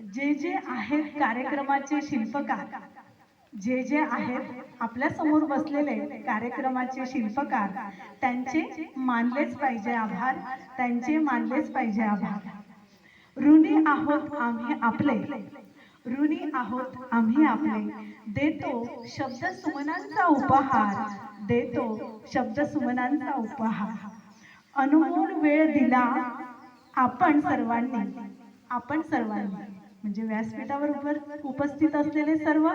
जे जे आहेत कार्यक्रमाचे शिल्पकार जे जे आहेत आपल्यासमोर बसलेले कार्यक्रमाचे शिल्पकार त्यांचे मानलेच पाहिजे आभार त्यांचे मानलेच पाहिजे आभार. ऋणी आहोत आम्ही आपले ऋणी आहोत आम्ही आपले. देतो शब्द सुमनांचा उपहार देतो शब्द सुमनांचा उपहार. अनमोल वेळ दिला आपण सर्वांनी आपण सर्वांनी. म्हणजे व्यासपीठावर उपस्थित असलेले सर्व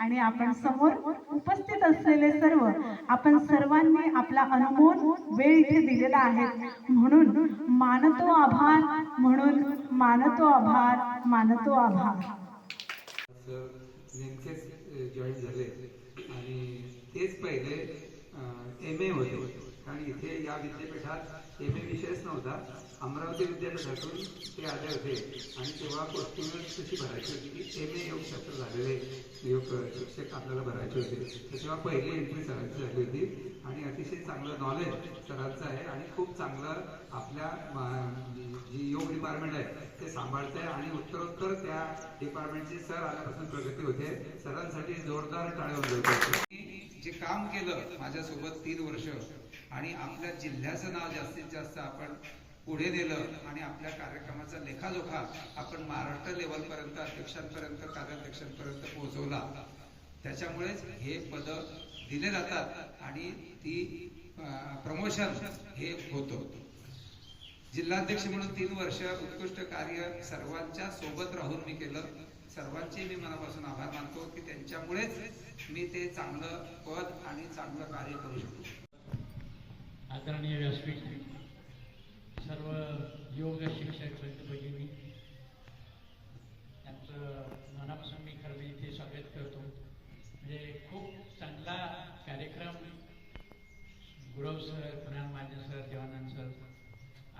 आणि आपण समोर उपस्थित असलेले सर्व आपण सर्वांनी आपला अनमोल वेळ इथे दिलेला आहे. म्हणून मानतो आभार म्हणून मानतो आभार मानतो आभार. नेमकेच जॉईन झाले. आणि तेच पहिले एम ए होते. आणि इथे या विद्यापीठात एम ए विषयच नव्हता. अमरावती विद्यापीठातून ते आले होते. आणि तेव्हा पोस्टिंग कशी भरायची होती की एम ए योगशास्त्र झालेले योग शिक्षक आपल्याला भरायचे होते. तर तेव्हा पहिली एंट्री सरांची झाली होती. आणि अतिशय चांगलं नॉलेज सरांचं आहे आणि खूप चांगलं आपल्या जी योग डिपार्टमेंट आहे ते सांभाळते आणि उत्तरोत्तर त्या डिपार्टमेंटची सर आल्यापासून प्रगती होते. सरांसाठी जोरदार टाळे होते. जे काम केलं माझ्यासोबत तीन वर्ष आणि आपल्या जिल्ह्याचं नाव जास्तीत जास्त आपण पुढे नेलं आणि आपल्या कार्यक्रमाचा लेखाजोखा आपण महाराष्ट्र लेवलपर्यंत अध्यक्षांपर्यंत कार्याध्यक्षांपर्यंत पोहोचवला. त्याच्यामुळेच हे पद दिले जातात आणि ती प्रमोशन हे होतं. जिल्हाध्यक्ष म्हणून तीन वर्ष उत्कृष्ट कार्य सर्वांच्या सोबत राहून मी केलं. सर्वांचे मी मनापासून आभार मानतो की त्यांच्यामुळेच मी ते चांगलं पद आणि चांगलं कार्य करू शकतो आदरणीय व्यासपीठ सर्व योग शिक्षक भगिनी त्यांचं मनापासून मी खरं इथे स्वागत करतो. म्हणजे खूप चांगला कार्यक्रम गुरव सर कुणाल माझे सर देवानंद सर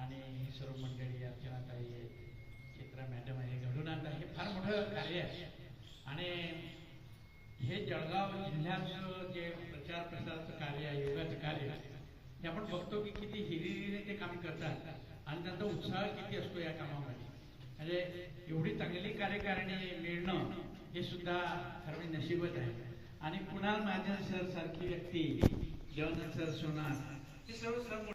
आणि ही सर्व मंडळी अर्चनाताई आहेत चित्रा मॅडम आहे घडून आणलं हे फार मोठं कार्य आहे. आणि हे जळगाव जिल्ह्याचं जे प्रचार प्रसाराचं कार्य आहे योगाचं कार्य आहे हे आपण बघतो की किती हिरिरीने ते काम करतात आणि त्यांचा उत्साह किती असतो या कामामध्ये. म्हणजे एवढी चांगली कार्यकारिणी मिळणं हे सुद्धा खरं म्हणजे नशीबच आहे. आणि कुणाल महाजन सर सारखी व्यक्ती देवानंद सर सोनार हे सर्व सर्व